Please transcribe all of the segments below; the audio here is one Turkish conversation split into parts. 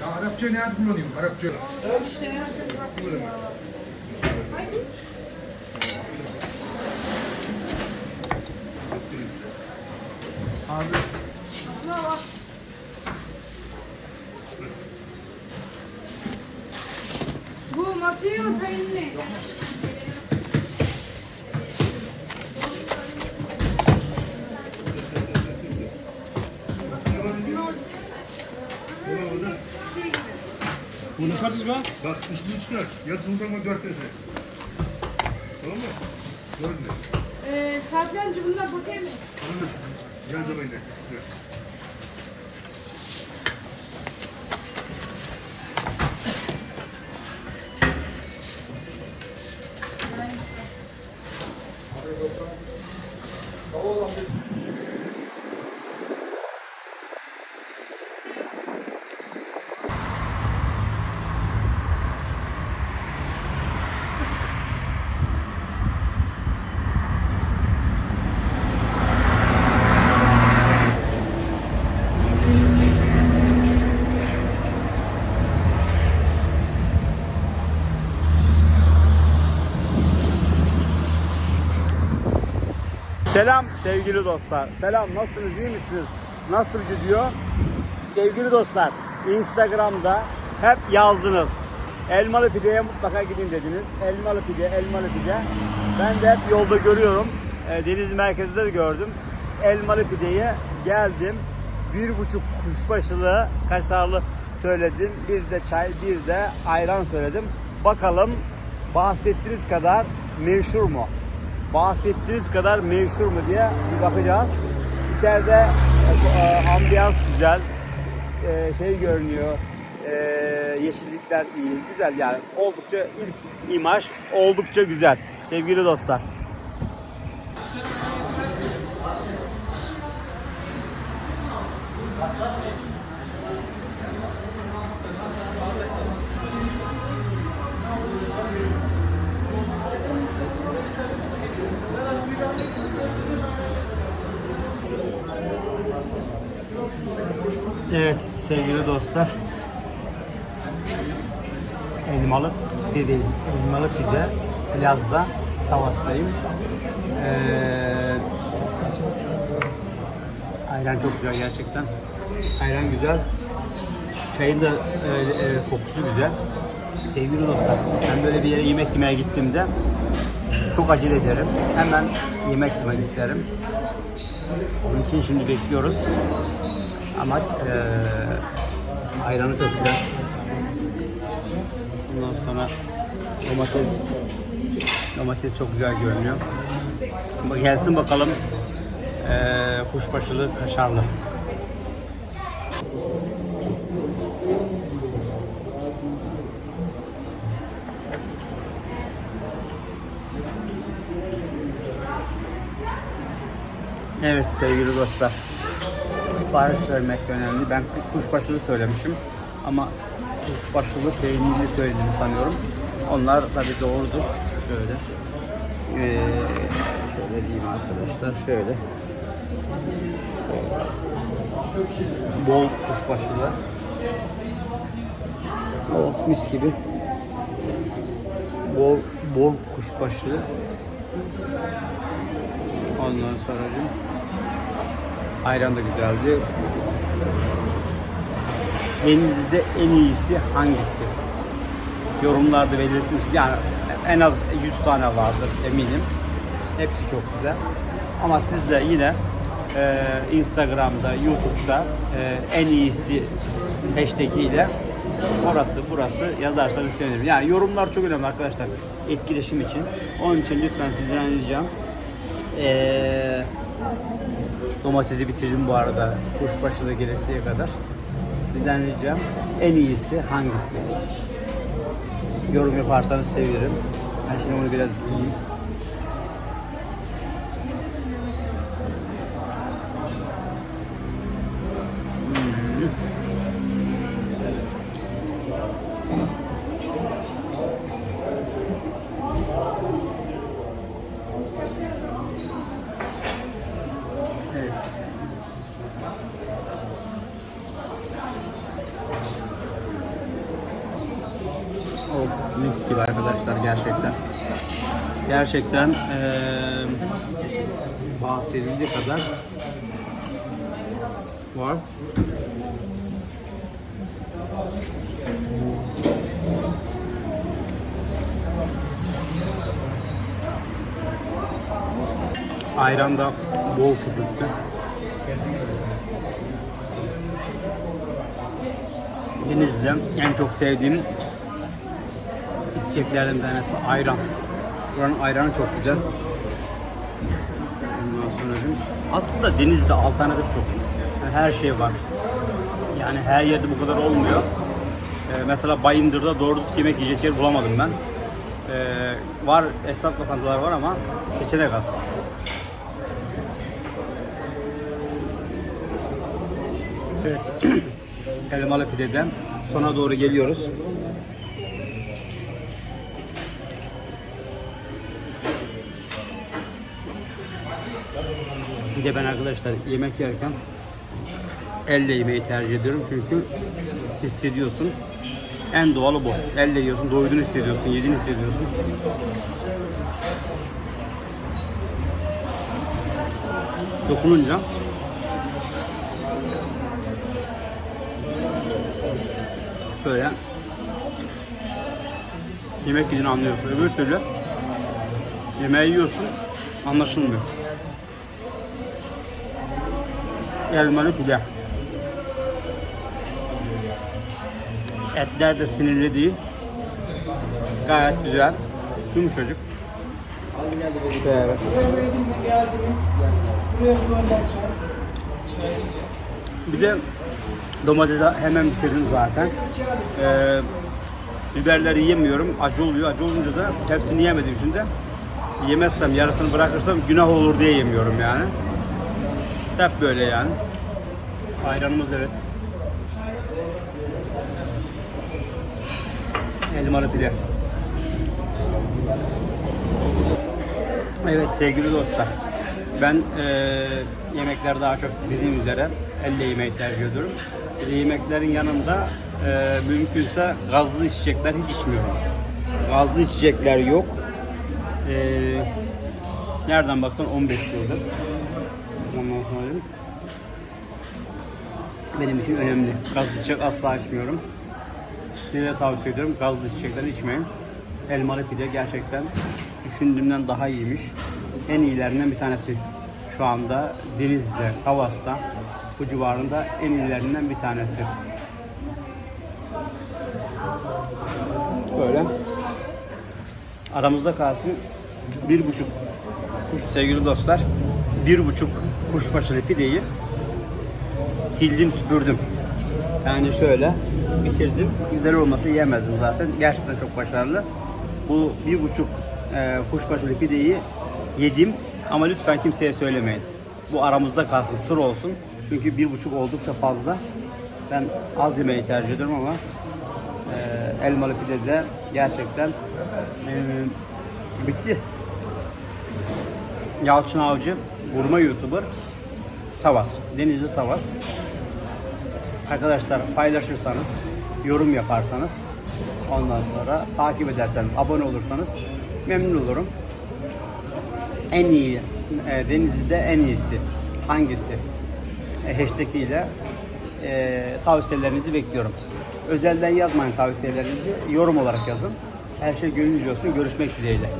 Ya Arapça nerede kullanayım? Arapça. Abi Bu masayı mı peynirli? Şey gibi. Ne satış be? Bak üstünü çıkar. Yarısını koyma dört tane. Tamam mı? Dört mü? Ee, Safrancı bundan bakayım mı? Tamam mı? Gel zamanıyla. Sıkıyor. Selam sevgili dostlar. Selam nasılsınız iyi misiniz? Nasıl gidiyor? Sevgili dostlar Instagram'da hep yazdınız. Elmalı pideye mutlaka gidin dediniz. Elmalı pide, elmalı pide. Ben de hep yolda görüyorum. E, Deniz merkezinde de gördüm. Elmalı pideye geldim. Bir buçuk kuşbaşılı kaşarlı söyledim. Bir de çay, bir de ayran söyledim. Bakalım bahsettiğiniz kadar meşhur mu? Bahsettiğiniz kadar meşhur mu diye bir bakacağız. İçeride e, ambiyans güzel, e, şey görünüyor, e, yeşillikler iyi, güzel yani oldukça ilk imaj oldukça güzel sevgili dostlar. Evet sevgili dostlar. Elmalı pide elmalı pide Plaz'da Tavas'tayım. Ee, ayran çok güzel gerçekten. Ayran güzel. Çayın da e, e, kokusu güzel. Sevgili dostlar, ben böyle bir yere yemek yemeye gittiğimde çok acele ederim. Hemen yemek yemek isterim. Onun için şimdi bekliyoruz. Ama eee ayranı güzel. Ondan sonra domates domates çok güzel görünüyor. Gelsin bakalım eee kuşbaşılı kaşarlı. Evet sevgili dostlar. Sipariş vermek önemli. Ben kuşbaşılı söylemişim ama kuşbaşılı peynirli söylediğimi sanıyorum. Onlar tabi doğrudur. Şöyle. Ee, şöyle diyeyim arkadaşlar. Şöyle. Bol kuşbaşılı. Oh mis gibi. Bol bol kuşbaşılı. Ondan sonra ayran da güzeldi. Denizli'de en iyisi hangisi? Yorumlarda belirtir misiniz? Yani en az 100 tane vardır eminim. Hepsi çok güzel. Ama siz de yine e, Instagram'da, YouTube'da e, en iyisi hashtag ile orası burası yazarsanız sevinirim. Yani yorumlar çok önemli arkadaşlar etkileşim için. Onun için lütfen sizden ricam ee, domatesi bitirdim bu arada. Kuşbaşılı gelesiye kadar. Sizden ricam en iyisi hangisi? Yorum yaparsanız sevinirim. Ben şimdi onu biraz giyeyim. Mis gibi arkadaşlar gerçekten. Gerçekten eee bahsedildiği kadar var. Ayran da bol köpüklü. Denizli'de en çok sevdiğim içeceklerden bir tanesi ayran. Buranın ayranı çok güzel. Ondan sonra aslında denizde alternatif çok. Yani her şey var. Yani her yerde bu kadar olmuyor. Ee, mesela Bayındır'da doğru düz yemek yiyecek yer bulamadım ben. Ee, var esnaf lokantalar var ama seçenek az. Evet. Elmalı pideden sona doğru geliyoruz. Bir de ben arkadaşlar yemek yerken elle yemeyi tercih ediyorum çünkü hissediyorsun. En doğalı bu. Elle yiyorsun, doyduğunu hissediyorsun, yediğini hissediyorsun. Dokununca böyle yemek yediğini anlıyorsun. Öbür türlü yemeği yiyorsun anlaşılmıyor. Elmalı pide. Etler de sinirli değil. Gayet güzel. Yumuşacık. Evet. Bir de domatesi hemen bitirdim zaten. Ee, biberleri yemiyorum. Acı oluyor. Acı olunca da hepsini yemediğim için de yemezsem, yarısını bırakırsam günah olur diye yemiyorum yani. Hep böyle yani. Ayranımız evet. Elmalı pide. Evet sevgili dostlar. Ben eee yemekler daha çok bizim üzere elle yemeyi tercih ediyorum. Yemeklerin yanında eee, mümkünse gazlı içecekler hiç içmiyorum. Gazlı içecekler yok. Eee, nereden baksan 15 yıldır. Sonra benim için önemli. Gazlı içecek asla içmiyorum. Size de tavsiye ediyorum. Gazlı içecekleri içmeyin. Elmalı pide gerçekten düşündüğümden daha iyiymiş. En iyilerinden bir tanesi. Şu anda Denizli'de, Kavas'ta bu civarında en iyilerinden bir tanesi. Böyle. Aramızda kalsın bir buçuk kuş sevgili dostlar bir buçuk kuşbaşılı pideyi sildim süpürdüm. Yani şöyle bitirdim. Güzel olmasa yiyemezdim zaten. Gerçekten çok başarılı. Bu bir buçuk e, kuşbaşılı pideyi yedim ama lütfen kimseye söylemeyin. Bu aramızda kalsın, sır olsun. Çünkü bir buçuk oldukça fazla. Ben az yemeyi tercih ediyorum ama e, elmalı pide de gerçekten e, bitti. Yalçın Avcı, vurma YouTuber, Tavas, Denizli Tavas. Arkadaşlar paylaşırsanız, yorum yaparsanız, ondan sonra takip ederseniz, abone olursanız memnun olurum. En iyi, e, Denizli'de en iyisi hangisi? E, hashtag ile e, tavsiyelerinizi bekliyorum. Özelden yazmayın tavsiyelerinizi, yorum olarak yazın. Her şey gönlünüzce olsun. Görüşmek dileğiyle.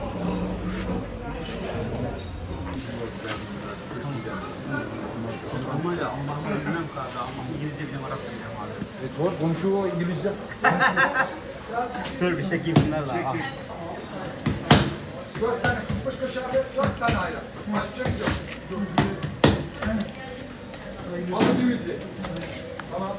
Kaldı ama İngilizce bilim Arapça bilmem abi. E, sor konuşuyor o İngilizce. Dur bir çekeyim bunları da. al. Dört tane kuşbaşı kaşığı dört tane ayran. Başka bir şey yok. Yüzü. Tamam.